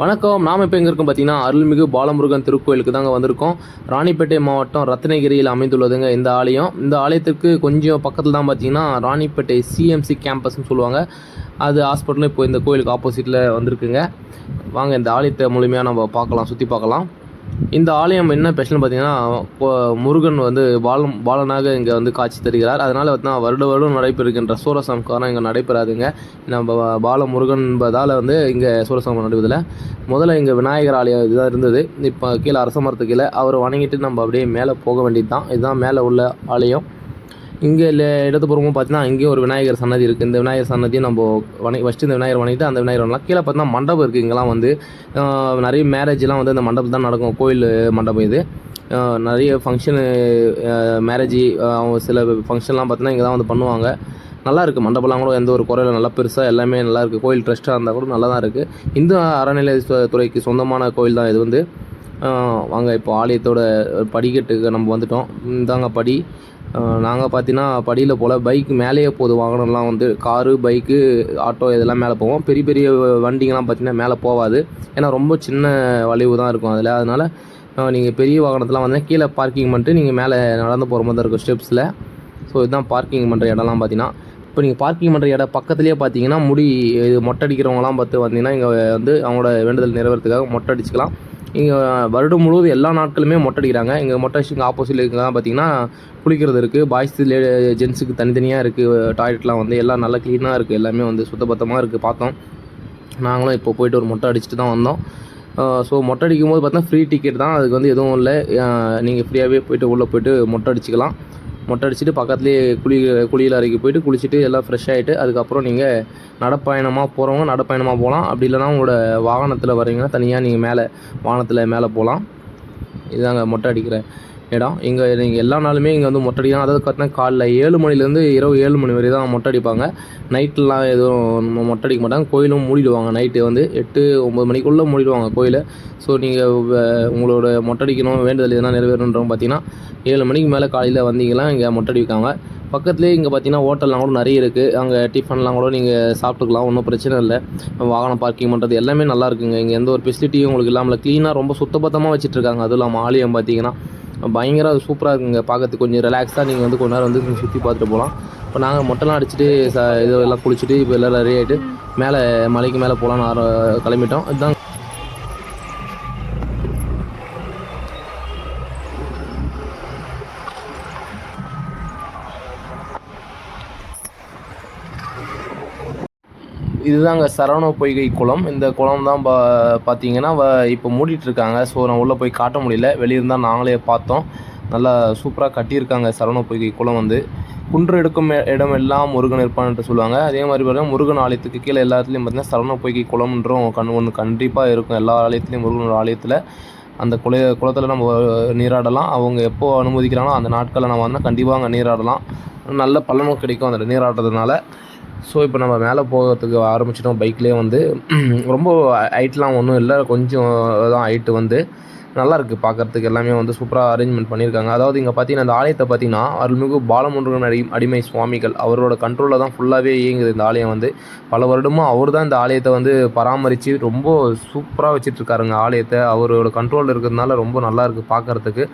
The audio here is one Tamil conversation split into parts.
வணக்கம். நாம் இப்போ எங்கே இருக்கோம் பார்த்தீங்கன்னா அருள்மிகு பாலமுருகன் திருக்கோயிலுக்கு தாங்க வந்திருக்கோம். ராணிப்பேட்டை மாவட்டம் ரத்னகிரியில் அமைந்துள்ளதுங்க இந்த ஆலயம். இந்த ஆலயத்துக்கு கொஞ்சம் பக்கத்தில் தான் பார்த்தீங்கன்னா ராணிப்பேட்டை சிஎம்சி கேம்பஸ்னு சொல்லுவாங்க. அது ஹாஸ்பிட்டலும் இப்போ இந்த கோயிலுக்கு ஆப்போசிட்டில் வந்திருக்குங்க. வாங்க இந்த ஆலயத்தை முழுமையாக நம்ம பார்க்கலாம் சுற்றி பார்க்கலாம். இந்த ஆலயம் என்ன ஸ்பெஷல்னு பார்த்தீங்கன்னா முருகன் வந்து பாலம் பாலனாக இங்கே வந்து காட்சி தருகிறார். அதனால் வந்து வருட வருடம் நடைபெறுகின்ற சூரசம்காரம் இங்கே நடைபெறாதுங்க. நம்ம பால முருகன் என்பதால் வந்து இங்கே சூரசம்காரம் நடைபெறதில்ல. முதல்ல இங்கே விநாயகர் ஆலயம் இதுதான் இருந்தது. இப்போ கீழே அரச மரத்து கீழே அவர் வணங்கிட்டு நம்ம அப்படியே மேலே போக வேண்டியது தான் இதுதான் மேலே உள்ள ஆலயம். இங்கே இல்லை இடதுபுறமும் பார்த்தீங்கன்னா அங்கேயும் ஒரு விநாயகர் சன்னதி இருக்குது இந்த விநாயகர் சன்னதியும் நம்ம வணங்கி ஃபஸ்ட்டு இந்த விநாயகர் வணங்கிட்டு அந்த விநாயகர் வரலாம் கீழே பார்த்தீங்கன்னா மண்டபம் இருக்குது இங்கெல்லாம் வந்து நிறைய மேரேஜ்லாம் வந்து இந்த மண்டபம் தான் நடக்கும். கோயில் மண்டபம் இது. நிறைய ஃபங்க்ஷனு மேரேஜ் அவங்க சில ஃபங்க்ஷன்லாம் பார்த்தீங்கன்னா இங்கே தான் வந்து பண்ணுவாங்க. நல்லா இருக்குது மண்டபம்லாம் கூட எந்த ஒரு குறையில் நல்லா பெருசாக எல்லாமே நல்லா இருக்குது கோயில் ட்ரஸ்ட்டாக இருந்தால் கூட நல்லா தான் இருக்குது இந்து அறநிலை துறைக்கு சொந்தமான கோயில் தான் இது வந்து. வாங்க இப்போ ஆலயத்தோட படிக்கட்டுக்கு நம்ம வந்துட்டோம். இந்தாங்க படி. நாங்கள் பார்த்தீங்கன்னா படியில் போல் பைக் மேலேயே போகுது. வாகனம்லாம் வந்து காரு பைக்கு ஆட்டோ இதெல்லாம் மேலே போவோம். பெரிய பெரிய வண்டிங்கெல்லாம் பார்த்தீங்கன்னா மேலே போகாது ஏன்னா ரொம்ப சின்ன வளைவு தான் இருக்கும் அதில். அதனால் நீங்கள் பெரிய வாகனத்தெலாம் வந்து கீழே பார்க்கிங் பண்ணிட்டு நீங்கள் மேலே நடந்து போகிற மாதிரி தான் இருக்கும் ஸ்டெப்ஸில் ஸோ இதுதான் பார்க்கிங் பண்ணுற இடம்லாம் பார்த்தீங்கன்னா இப்போ நீங்கள் பார்க்கிங் பண்ணுற இடம் பக்கத்துலேயே பார்த்தீங்கன்னா முடி இது மொட்டை அடிக்கிறவங்களாம் பார்த்து வந்தீங்கன்னா இங்கே வந்து அவங்களோட வேண்டுதல் நிறைவேறதுக்காக மொட்டை அடிச்சுக்கலாம். இங்கே வருடம் முழுவதும் எல்லா நாட்களுமே மொட்டை அடிக்கிறாங்க இங்கே மொட்டை அடிச்சுங்க ஆப்போசிட்டில் இருக்கிறதெல்லாம் பார்த்தீங்கன்னா குளிக்கிறது இருக்குது பாய்ஸ் ஜென்ஸுக்கு தனித்தனியாக இருக்குது டாய்லெட்லாம் வந்து எல்லாம் நல்லா க்ளீனாக இருக்குது எல்லாமே வந்து சுத்தபத்தமாக இருக்குது பார்த்தோம். நாங்களும் இப்போ போயிட்டு ஒரு மொட்டை அடிச்சுட்டு தான் வந்தோம். ஸோ மொட்டை அடிக்கும் போது பார்த்தா ஃப்ரீ டிக்கெட் தான். அதுக்கு வந்து எதுவும் இல்லை. நீங்கள் ஃப்ரீயாகவே போயிட்டு உள்ளே போயிட்டு மொட்டை அடிச்சுக்கலாம். மொட்டை அடிச்சுட்டு பக்கத்துலேயே குளி குளியல் அறைக்கு போயிட்டு குளிச்சுட்டு எல்லாம் ஃப்ரெஷ் ஆகிட்டு அதுக்கப்புறம் நீங்கள் நடப்பயணமாக போகிறவங்க நடப்பயணமாக போகலாம் அப்படி இல்லைனா உங்களோட வாகனத்தில் வரீங்கன்னா தனியாக நீங்கள் மேலே வாகனத்தில் மேலே போகலாம் இதுதாங்க மொட்டை அடிக்கிற இடம் இங்கே நீங்கள் எல்லா நாளுமே இங்கே வந்து மொட்டை அடிக்கலாம் அதாவது பார்த்தீங்கன்னா காலைல ஏழு மணிலேருந்து இரவு ஏழு மணி வரை தான் மொட்டை அடிப்பாங்க நைட்லாம் எதுவும் மொட்டடிக்க மொட்டை அடிக்க மாட்டாங்க. கோயிலும் மூடிடுவாங்க. நைட்டு வந்து எட்டு ஒம்பது மணிக்குள்ளே மூடிடுவாங்க கோயிலை. ஸோ நீங்கள் உங்களோட மொட்டை அடிக்கணும் வேண்டுதல் எதனா நிறைவேறணுன்றவங்க பார்த்தீங்கன்னா ஏழு மணிக்கு மேலே காலையில் வந்தீங்கன்னா இங்கே மொட்டை அடிக்காங்க பக்கத்துலேயே இங்கே பார்த்தீங்கன்னா ஹோட்டல்லாம் கூட நிறைய இருக்குது அங்கே டிஃபன்லாம் கூட நீங்கள் சாப்பிட்டுக்கலாம் ஒன்றும் பிரச்சனை இல்லை. வாகனம் பார்க்கிங் பண்ணுறது எல்லாமே நல்லா இருக்குங்க. இங்கே எந்த ஒரு ஃபெசிலிட்டியும் உங்களுக்கு இல்லாமல் க்ளீனாக ரொம்ப சுத்தபத்தமாக வச்சுட்டு இருக்காங்க. அதுவும் இல்லாமல் ஆலயம் பார்த்தீங்கன்னா. பயங்கர சூப்பராக இருக்குங்க. பார்க்கறதுக்கு கொஞ்சம் ரிலாக்ஸாக நீங்கள் வந்து கொஞ்ச நேரம் வந்து சுற்றி பார்த்துட்டு போகலாம் இப்போ நாங்கள் மொட்டைலாம் அடிச்சுட்டு ச இதெல்லாம் குளிச்சுட்டு இப்போ எல்லாம் ரெடி ஆகிட்டு மேலே மலைக்கு மேலே போகலான்னு ஆர கிளம்பிட்டோம். இதுதான் இதுதாங்க சரவண பொய்கை குளம். இந்த குளம் தான் பா பார்த்தீங்கன்னா வ- இப்போ மூடிட்டுருக்காங்க. ஸோ நான் உள்ளே போய் காட்ட முடியல. வெளியிருந்தால் நாங்களே பார்த்தோம். நல்லா சூப்பராக கட்டியிருக்காங்க சரவண பொய்கை குளம் வந்து. குன்று எடுக்கும் இடம் எல்லாம் முருகன் இருப்பான்ட்டு சொல்லுவாங்க. அதே மாதிரி பார்த்தீங்கன்னா முருகன் ஆலயத்துக்கு கீழே எல்லா இடத்துலையும் பார்த்தீங்கன்னா சரவண பொய்கை குளம்ன்றும் கண் ஒன்று கண்டிப்பாக இருக்கும். எல்லா ஆலயத்துலேயும் முருகன் ஆலயத்தில் அந்த குள குளத்தில் நம்ம நீராடலாம். அவங்க எப்போ அனுமதிக்கிறாங்களோ அந்த நாட்களில் நம்ம வந்தால் கண்டிப்பாக அங்கே நீராடலாம். நல்ல பலனும் கிடைக்கும் அந்த நீராடுறதுனால ஸோ இப்போ நம்ம மேலே போகிறதுக்கு ஆரம்பிச்சிட்டோம். பைக்லேயே வந்து ரொம்ப ஹைட்லாம் ஒன்றும் இல்லை. கொஞ்சம் தான் ஹைட்டு வந்து நல்லா இருக்குது பார்க்கறதுக்கு எல்லாமே வந்து சூப்பராக அரேஞ்ச்மெண்ட் பண்ணியிருக்காங்க. அதாவது இங்கே பார்த்தீங்கன்னா இந்த ஆலயத்தை பார்த்தீங்கன்னா அருள்மிகு பாலமுருகன் அடி அடிமை சுவாமிகள் அவரோட கண்ட்ரோலில் தான் ஃபுல்லாகவே இயங்குது இந்த ஆலயம் வந்து. பல வருடமும் அவர் தான் இந்த ஆலயத்தை வந்து பராமரித்து ரொம்ப சூப்பராக வச்சுட்ருக்காருங்க ஆலயத்தை அவரோட கண்ட்ரோலில் இருக்கிறதுனால ரொம்ப நல்லா இருக்குது பார்க்கறதுக்கு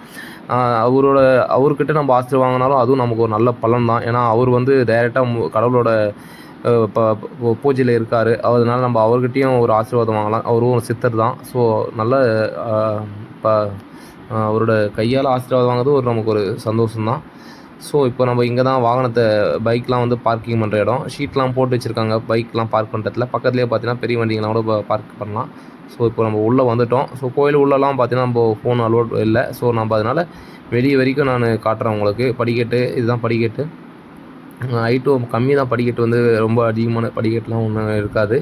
அவரோட அவர்கிட்ட நம்ம ஆசிரியர் வாங்கினாலும் அதுவும் நமக்கு ஒரு நல்ல பலன் தான் ஏன்னா அவர் வந்து டைரெக்டாக கடவுளோட ப பூஜையில் இருக்கார். அதனால நம்ம அவர்கிட்டையும் ஒரு ஆசீர்வாதம் வாங்கலாம். அவரும் ஒரு சித்தர் தான் ஸோ நல்ல இப்போ ப அவரோட கையால் ஆசீர்வாதம் வாங்குறது ஒரு நமக்கு ஒரு சந்தோஷம்தான். ஸோ இப்போ நம்ம இங்கே தான் வாகனத்தை பைக்லாம் வந்து பார்க்கிங் பண்ணுற இடம். ஷீட்லாம் போட்டு வச்சுருக்காங்க. பைக்லாம் பார்க் பண்ணுறதுல பக்கத்துலேயே பார்த்தீங்கன்னா பெரிய வண்டிங்கலாம் கூட பார்க் பண்ணலாம். ஸோ இப்போ நம்ம உள்ளே வந்துட்டோம். ஸோ கோயில் உள்ளலாம் பார்த்தீங்கன்னா நம்ம ஃபோன் அலோட் இல்லை. ஸோ நம்ம அதனால் வெளியே வரைக்கும் நான் காட்டுறேன் உங்களுக்கு. படிக்கட்டு இதுதான் படிக்கட்டு. ஹைட்டும் கம்மி தான் படிக்கட்டு வந்து ரொம்ப அதிகமான படிக்கட்டுலாம் ஒன்றும் இருக்காது.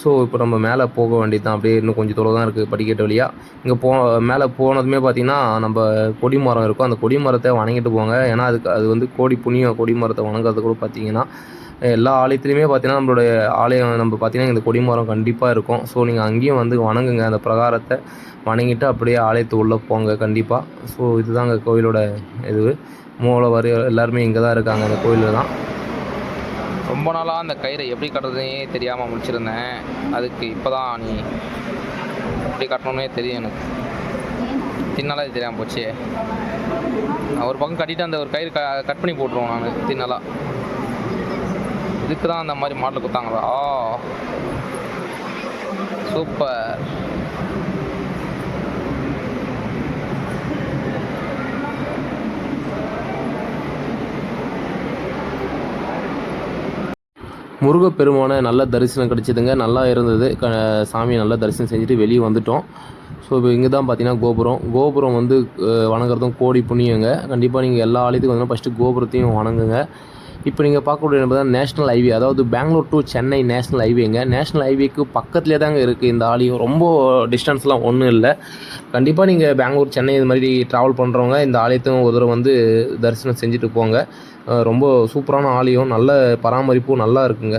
ஸோ இப்போ நம்ம மேலே போக வேண்டியது தான் அப்படியே இன்னும் கொஞ்சம் தூரம் தான் இருக்குது படிக்கட்டு வழியாக இங்கே போ மேலே போனதுமே பார்த்தீங்கன்னா நம்ம கொடி மரம் இருக்கும். அந்த கொடி மரத்தை வணங்கிட்டு போங்க. ஏன்னா அதுக்கு அது வந்து கோடி புண்ணியம் கொடி மரத்தை வணங்குறது கூட பார்த்தீங்கன்னா எல்லா ஆலயத்துலையுமே பார்த்தீங்கன்னா நம்மளுடைய ஆலயம் நம்ம பார்த்திங்கன்னா இந்த கொடிமரம் கண்டிப்பாக இருக்கும். ஸோ நீங்கள் அங்கேயும் வந்து வணங்குங்க. அந்த பிரகாரத்தை வணங்கிட்டு அப்படியே ஆலயத்து உள்ளே போங்க. கண்டிப்பாக ஸோ இதுதாங்க கோயிலோட இது. மூலவர் எல்லாருமே இங்கே தான் இருக்காங்க. அந்த கோயிலில் தான். ரொம்ப நாளாக அந்த கயிறை எப்படி கட்டுறதுனே தெரியாமல் முடிச்சிருந்தேன் அதுக்கு இப்போ தான் நீ எப்படி கட்டணும்னே தெரியும் எனக்கு. தின்னாலாம் இது தெரியாமல் போச்சு. நான் ஒரு பக்கம் கட்டிட்டு அந்த ஒரு கயிறு க கட் பண்ணி போட்டுருவோம் நான் தின்னலாம் இதுக்கு தான் அந்த மாதிரி மாடல் கொடுத்தாங்களா? சூப்பர். முருகப்பெருமானை நல்ல தரிசனம் கிடச்சிதுங்க. நல்லா இருந்தது. க சாமியை நல்லா தரிசனம் செஞ்சுட்டு வெளியே வந்துட்டோம். ஸோ இப்போ இங்கே தான் பார்த்தீங்கன்னா கோபுரம். கோபுரம் வந்து வணங்குறதும் கோடி புண்ணியங்க. கண்டிப்பாக நீங்கள் எல்லா ஆலயத்துக்கும் வந்தீங்கன்னா ஃபஸ்ட்டு கோபுரத்தையும் வணங்குங்க. இப்போ நீங்கள் பார்க்கக்கூடிய பார்த்தா நேஷனல் ஹைவே அதாவது பெங்களூர் டு சென்னை நேஷனல் ஹைவேங்க நேஷனல் ஹைவேக்கு பக்கத்துலேயே தாங்க இருக்குது இந்த ஆலயம். ரொம்ப டிஸ்டன்ஸ்லாம் ஒன்றும் இல்லை. கண்டிப்பாக நீங்கள் பெங்களூர் சென்னை இது மாதிரி ட்ராவல் பண்ணுறவங்க இந்த ஆலயத்தையும் ஒரு தடவை வந்து தரிசனம் செஞ்சுட்டு போங்க. ரொம்ப சூப்பரான ஆலயம் நல்ல பராமரிப்பும் நல்லா இருக்குங்க.